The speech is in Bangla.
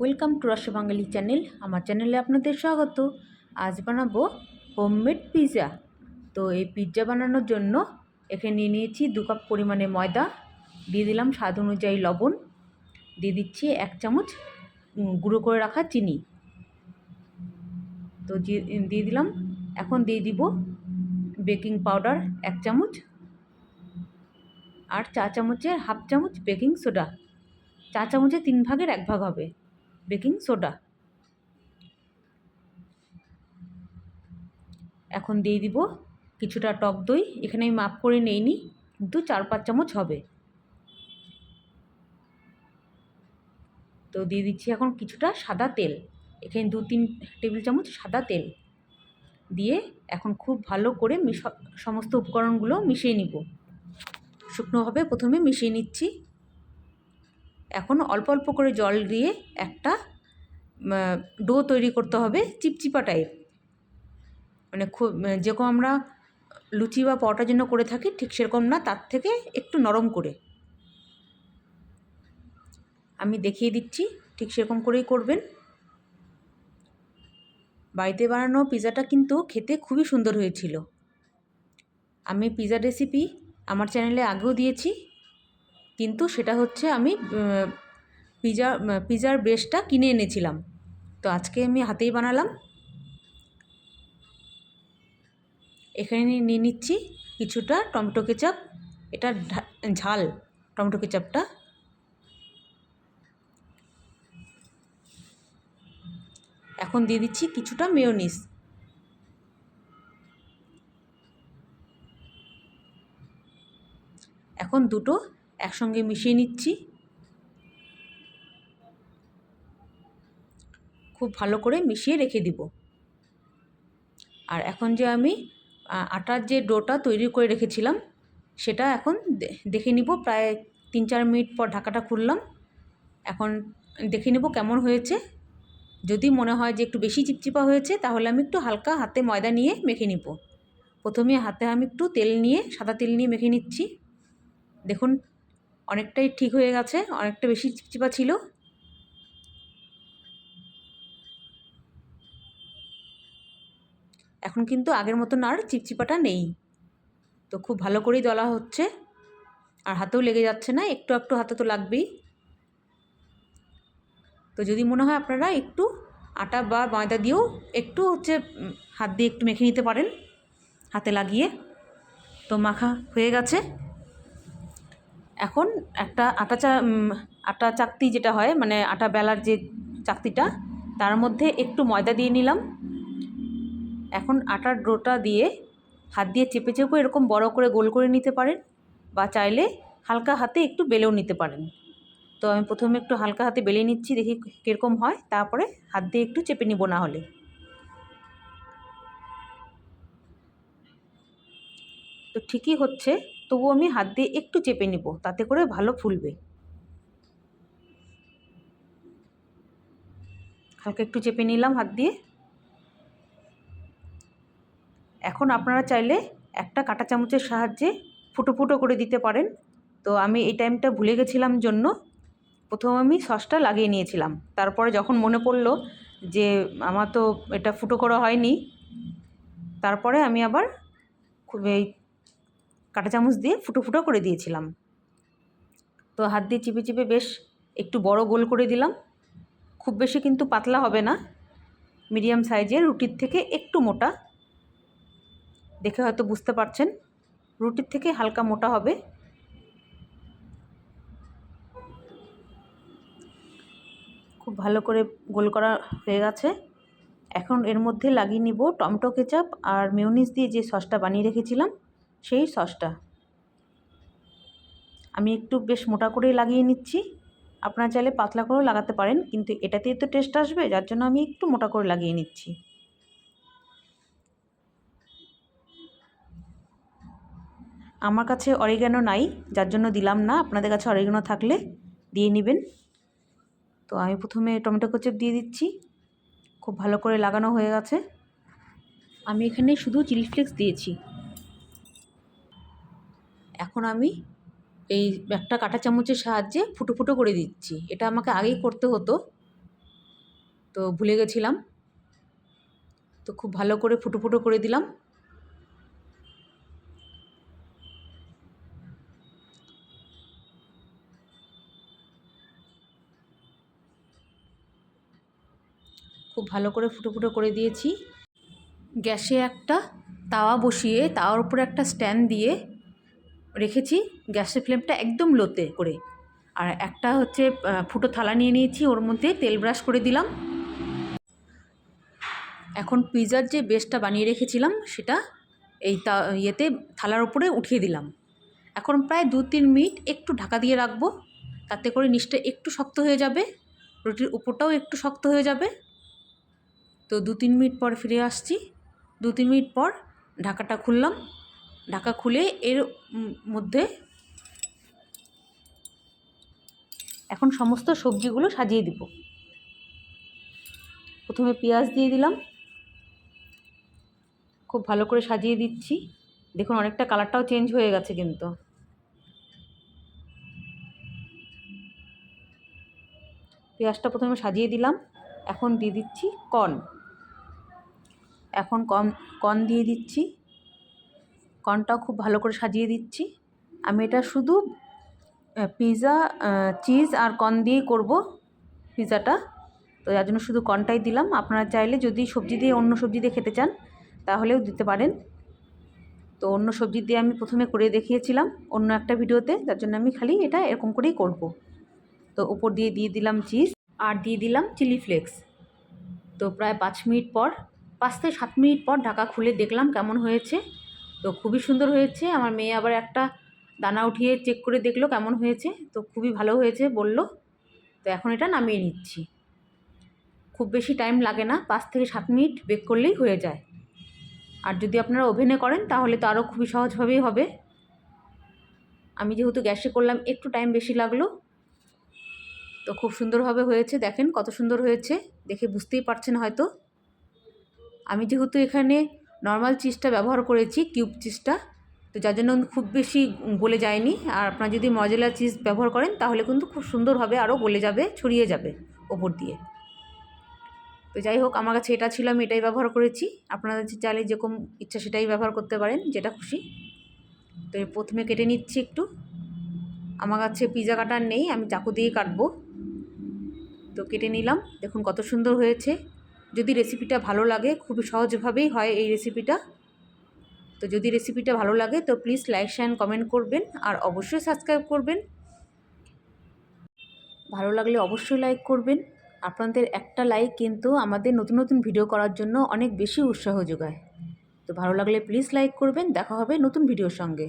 ওয়েলকাম টু রস বাঙালি চ্যানেল। আমার চ্যানেলে আপনাদের স্বাগত। আজ বানাবো হোমমেড পিৎজা তো এই পিৎজা বানানোর জন্য এখানে নিয়ে নিয়েছি দু কাপ পরিমাণে ময়দা, দিয়ে দিলাম স্বাদ অনুযায়ী লবণ, দিয়ে দিচ্ছি এক চামচ গুঁড়ো করে রাখা চিনি। তো দিয়ে দিয়ে দিলাম। এখন দিয়ে দিব বেকিং পাউডার এক চামচ আর চা চামচের হাফ চামচ বেকিং সোডা। চা চামচে তিন ভাগের এক ভাগ হবে। Baking soda. এখন দিয়ে দিব কিছুটা টক দই। এখানে আমি মাপ করে নেইনি, কিন্তু চার পাঁচ চামচ হবে। তো দিয়ে দিচ্ছি এখন কিছুটা সাদা তেল। এখানে দু তিন টেবিল চামচ সাদা তেল। দিয়ে এখন খুব ভালো করে সমস্ত উপকরণগুলো মিশিয়ে নিব। শুকনোভাবে প্রথমে মিশিয়ে নিচ্ছি। এখন অল্প অল্প করে জল দিয়ে একটা ডো তৈরি করতে হবে চিপচিপা টাইপ। মানে খুব, যেরকম আমরা লুচি বা পরোটার জন্য করে থাকি, ঠিক সেরকম না, তার থেকে একটু নরম করে। আমি দেখিয়ে দিচ্ছি, ঠিক সেরকম করেই করবেন। বাড়িতে বানানো পিৎজাটা কিন্তু খেতে খুবই সুন্দর হয়েছিল। আমি পিৎজা রেসিপি আমার চ্যানেলে আগেও দিয়েছি। কিন্তু সেটা হচ্ছে আমি পিজা পিজার বেসটা কিনে এনেছিলাম। তো আজকে আমি হাতেই বানালাম। এখানে নিয়ে নিচ্ছি কিছুটা টমেটো কেচাপ। এটা ঝাল টমেটো কেচাপটা। এখন দিয়ে দিচ্ছি কিছুটা মেয়োনিজ। এখন দুটো একসঙ্গে মিশিয়ে নিচ্ছি। খুব ভালো করে মিশিয়ে রেখে দিব। আর এখন যে আমি আটার যে ডোটা তৈরি করে রেখেছিলাম, সেটা এখন দেখে নিব। প্রায় তিন চার মিনিট পর ঢাকাটা খুললাম। এখন দেখে নিব কেমন হয়েছে। যদি মনে হয় যে একটু বেশি চিপচিপা হয়েছে, তাহলে আমি একটু হালকা হাতে ময়দা নিয়ে মেখে নিব। প্রথমে হাতে আমি একটু তেল নিয়ে, সাদা তেল নিয়ে মেখে নিচ্ছি। দেখুন অনেকটাই ঠিক হয়ে গেছে, অনেকটা বেশি চিপচিপা ছিল। এখন কিন্তু আগের মতন আর চিপচিপাটা নেই। তো খুব ভালো করেই দলা হচ্ছে। আর হাতেও লেগে যাচ্ছে না, একটু একটু হাতে তো লাগবেই। তো যদি মনে হয় আপনারা একটু আটা বা ময়দা দিয়েও একটু হচ্ছে হাত দিয়ে একটু মেখে নিতে পারেন, হাতে লাগিয়ে। তো মাখা হয়ে গেছে। এখন একটা আটা চা আটা চাকতি যেটা হয় মানে আটা বেলার যে চাকতিটা, তার মধ্যে একটু ময়দা দিয়ে নিলাম। এখন আটার ডোটা দিয়ে হাত দিয়ে চেপে চেপে এরকম বড় করে গোল করে নিতে পারেন বা চাইলে হালকা হাতে একটু বেলেও নিতে পারেন। তো আমি প্রথমে একটু হালকা হাতে বেলে নিচ্ছি, দেখি কীরকম হয়, তারপরে হাত দিয়ে একটু চেপে নিব না হলে। তো ঠিকই হচ্ছে। তবুও আমি হাত দিয়ে একটু চেপে নিব, তাতে করে ভালো ফুলবে। হালকা একটু চেপে নিলাম হাত দিয়ে। এখন আপনারা চাইলে একটা কাঁটা চামচের সাহায্যে ফুটো ফুটো করে দিতে পারেন। তো আমি এই টাইমটা ভুলে গেছিলাম জন্য প্রথম আমি সসটা লাগিয়ে নিয়েছিলাম। তারপরে যখন মনে পড়ল যে আমার তো এটা ফুটো করা হয়নি, তারপরে আমি আবার খুব এই কাঁটা চামচ দিয়ে ফুটো ফুটো করে দিয়েছিলাম। তো হাত দিয়ে চিপে চিপে বেশ একটু বড় গোল করে দিলাম। খুব বেশি কিন্তু পাতলা হবে না। মিডিয়াম সাইজের রুটির থেকে একটু মোটা। দেখে হয়তো বুঝতে পারছেন, রুটির থেকে হালকা মোটা হবে। খুব ভালো করে গোল করা হয়ে গেছে। এখন এর মধ্যে লাগিয়ে নিব টমেটো কেচাপ আর মিউনিস দিয়ে যে সসটা বানিয়ে রেখেছিলাম। সেই সসটা। আমি একটু বেশ মোটা করেই লাগিয়ে নিচ্ছি। আপনারা চাইলে পাতলা করেও লাগাতে পারেন, কিন্তু এটাতেই তো টেস্ট আসবে, যার জন্য আমি একটু মোটা করে লাগিয়ে নিচ্ছি। আমার কাছে অরিগ্যানো নাই, যার জন্য দিলাম না। আপনাদের কাছে অরিগ্যানো থাকলে দিয়ে নেবেন। তো আমি প্রথমে টমেটো কেচাপ দিয়ে দিচ্ছি। খুব ভালো করে লাগানো হয়ে গেছে। আমি এখানে শুধু চিলি ফ্লেক্স দিয়েছি। এখন আমি এই একটা কাঁটা চামচের সাহায্যে ফুটো ফুটো করে দিচ্ছি। এটা আমাকে আগেই করতে হতো। তো ভুলে গেছিলাম। তো খুব ভালো করে ফুটো ফুটো করে দিলাম। খুব ভালো করে ফুটো ফুটো করে দিয়েছি। গ্যাসে একটা তাওয়া বসিয়ে তাওয়ার উপরে একটা স্ট্যান্ড দিয়ে রেখেছি, গ্যাসের ফ্লেমটা একদম লোতে করে। আর একটা হচ্ছে ফুটো থালা নিয়ে নিয়েছি, ওর মধ্যে তেল ব্রাশ করে দিলাম। এখন পিৎজার যে বেসটা বানিয়ে রেখেছিলাম, সেটা এই তা, ইয়েতে থালার উপরে উঠিয়ে দিলাম। এখন প্রায় দু তিন মিনিট একটু ঢাকা দিয়ে রাখব, তাতে করে নিচটা একটু শক্ত হয়ে যাবে, রুটির উপরটাও একটু শক্ত হয়ে যাবে। তো দু তিন মিনিট পর ফিরে আসছি, দু তিন মিনিট পর ঢাকাটা খুললাম। ঢাকা খুলে এর মধ্যে এখন সমস্ত সবজিগুলো সাজিয়ে দিব। প্রথমে পেঁয়াজ দিয়ে দিলাম। খুব ভালো করে সাজিয়ে দিচ্ছি। দেখুন, অনেকটা কালারটাও চেঞ্জ হয়ে গেছে কিন্তু। পেঁয়াজটা প্রথমে সাজিয়ে দিলাম। এখন দিয়ে দিচ্ছি কর্ন। এখন কর্ন কর্ন দিয়ে দিচ্ছি। কর্নটাও খুব ভালো করে সাজিয়ে দিচ্ছি। আমি এটা শুধু পিৎজা চিজ আর কর্ন দিয়েই করব পিৎজাটা তো যার জন্য শুধু কর্নটাই দিলাম। আপনারা চাইলে যদি সবজি দিয়ে অন্য সবজি দিয়ে খেতে চান, তাহলেও দিতে পারেন। তো অন্য সবজি দিয়ে আমি প্রথমে করে দেখিয়েছিলাম অন্য একটা ভিডিওতে, যার জন্য আমি খালি এটা এরকম করেই করব। তো উপর দিয়ে দিয়ে দিলাম চিজ আর দিয়ে দিলাম চিলি ফ্লেক্স তো প্রায় পাঁচ মিনিট পর, পাঁচ থেকে সাত মিনিট পর ঢাকা খুলে দেখলাম কেমন হয়েছে। তো খুবই সুন্দর হয়েছে। আমার মেয়ে আবার একটা দানা উঠিয়ে চেক করে দেখল কেমন হয়েছে। তো খুবই ভালো হয়েছে বলল। তো এখন এটা নামিয়ে নিচ্ছি। খুব বেশি টাইম লাগে না, পাঁচ থেকে সাত মিনিট বেক করলেই হয়ে যায়। আর যদি আপনারা ওভেনে করেন, তাহলে তো আরও খুবই সহজভাবেই হবে। আমি যেহেতু গ্যাসে করলাম, একটু টাইম বেশি লাগল। তো খুব সুন্দরভাবে হয়েছে, দেখেন কত সুন্দর হয়েছে। দেখে বুঝতেই পারছেন হয়তো। আমি যেহেতু এখানে নর্মাল চিজটা ব্যবহার করেছি কিউব চিজটা তো যার জন্য খুব বেশি গলে যায়নি। আর আপনারা যদি মজেলা চিজ ব্যবহার করেন, তাহলে কিন্তু খুব সুন্দরভাবে আরও গলে যাবে, ছড়িয়ে যাবে ওপর দিয়ে। তো যাই হোক, আমার কাছে এটা ছিল, আমি এটাই ব্যবহার করেছি। আপনাদের যে চাইলে যেরকম ইচ্ছা সেটাই ব্যবহার করতে পারেন, যেটা খুশি। তো প্রথমে কেটে নিচ্ছি একটু। আমার কাছে পিজা কাটার নেই, আমি চাকু দিয়ে কাটবো। তো কেটে নিলাম, দেখুন কত সুন্দর হয়েছে। যদি রেসিপিটা ভালো লাগে, খুবই সহজভাবেই হয় এই রেসিপিটা তো যদি রেসিপিটা ভালো লাগে, তো প্লিজ লাইক শেয়ার কমেন্ট করবেন, আর অবশ্যই সাবস্ক্রাইব করবেন। ভালো লাগলে অবশ্যই লাইক করবেন। আপনাদের একটা লাইক কিন্তু আমাদের নতুন নতুন ভিডিও করার জন্য অনেক বেশি উৎসাহ যোগায়। তো ভালো লাগলে প্লিজ লাইক করবেন। দেখা হবে নতুন ভিডিওর সঙ্গে।